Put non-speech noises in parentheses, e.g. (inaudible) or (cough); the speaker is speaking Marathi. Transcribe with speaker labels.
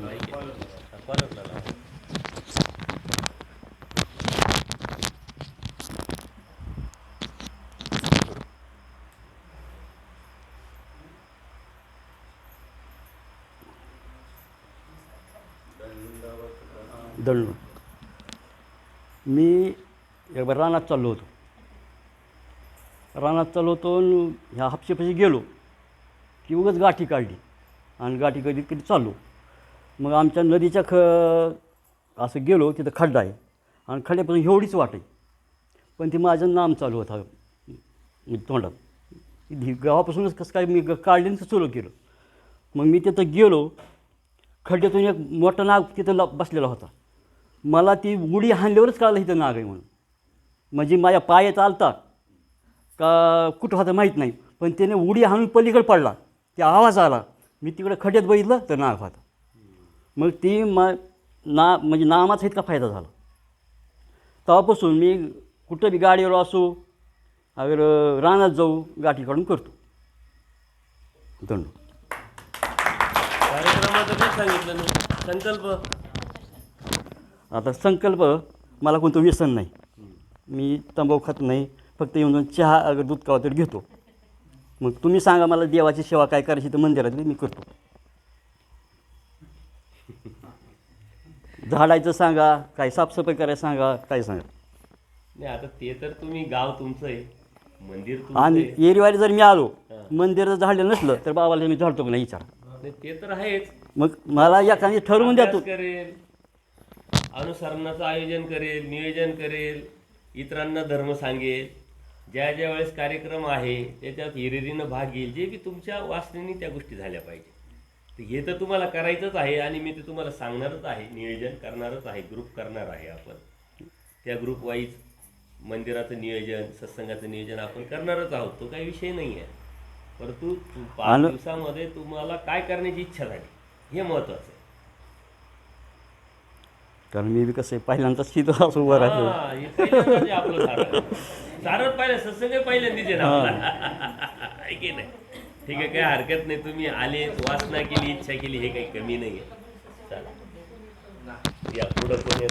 Speaker 1: कॉलरला लावा.
Speaker 2: दळणं मी एकदा रानात चाललो होतो. रानात चाललो होतो ह्या हापशेपाशी गेलो की उगाच गाठी काढली. आणि गाठी कधी कधी चाललो. मग आमच्या नदीच्या ख असं गेलो तिथं खड्डा आहे. आणि खड्ड्यापासून एवढीच वाट आहे. पण ती माझं नाम चालू होता. तोंडात. ही गावापासूनच कसं काय मी ग- काढली सुरू केलं. मग मी तिथं गेलो. खड्ड्यातून एक मोठा नाग तिथं ल बसलेला होता. मला ती उडी हाणल्यावरच कळलं इथं नाग आहे म्हणून. म्हणजे माझ्या पायात आलता का कुठं होता माहीत नाही. पण त्याने उडी हाणून पलीकडे पडला. ते आवाज आला. मी तिकडे खड्ड्यात बघितलं तर नाग होता. मग ती म ना म्हणजे नामाचा इतका फायदा झाला. तेव्हापासून मी कुठं बी गाडीवर असो अगर रानात जाऊ गाठी काढून करतो. दंड
Speaker 1: कार्यक्रमाचं काय सांगितलं मी संकल्प?
Speaker 2: आता संकल्प मला कोणतं व्यसन नाही. मी तंबाखू खात नाही फक्त येऊन जाऊन चहा अगर दूध कावा तरी घेतो. मग तुम्ही सांगा मला देवाची सेवा काय करायची तर मंदिरातली मी करतो. झाडायचं सांगा काय साफसफाई करायला सांगा काय सांगा.
Speaker 1: नाही आता ते तर तुम्ही गाव तुमचं आहे मंदिर
Speaker 2: आणि
Speaker 1: आहे.
Speaker 2: एरिवारी जर मी आलो. मंदिर जर झाडलं नसलं तर बाबाला मी झाडतो का नाही विचार.
Speaker 1: नाही, ते तर आहेच.
Speaker 2: मग मला एखादी ठरवून द्या तू.
Speaker 1: अभ्यास करेल अनुसरणाचं आयोजन करेल नियोजन करेल इतरांना धर्म सांगेल ज्या ज्या वेळेस कार्यक्रम आहे त्याच्यात हिरिरीनं भाग घेईल जे बी तुमच्या वासनेनी त्या गोष्टी झाल्या पाहिजे. तर हे तर तुम्हाला करायचंच आहे आणि मी ते तुम्हाला सांगणारच आहे नियोजन करणारच आहे ग्रुप करणार आहे आपण. त्या ग्रुप वाईज मंदिराचं नियोजन सत्संगाचं नियोजन आपण करणारच आहोत तो काही विषय नाही आहे. परंतु पाच दिवसामध्ये तुम्हाला काय करण्याची इच्छा झाली हे महत्वाचं आहे.
Speaker 2: कारण मी कसं आहे पहिल्यांदाच तिथं असं उभं
Speaker 1: आपलं सारं. पाहिलं सत्संग (laughs) आहे की नाही? ठीक आहे काही हरकत नाही. तुम्ही आले वासना केली इच्छा केली हे काही कमी नाही आहे चला. या पुढं कोणी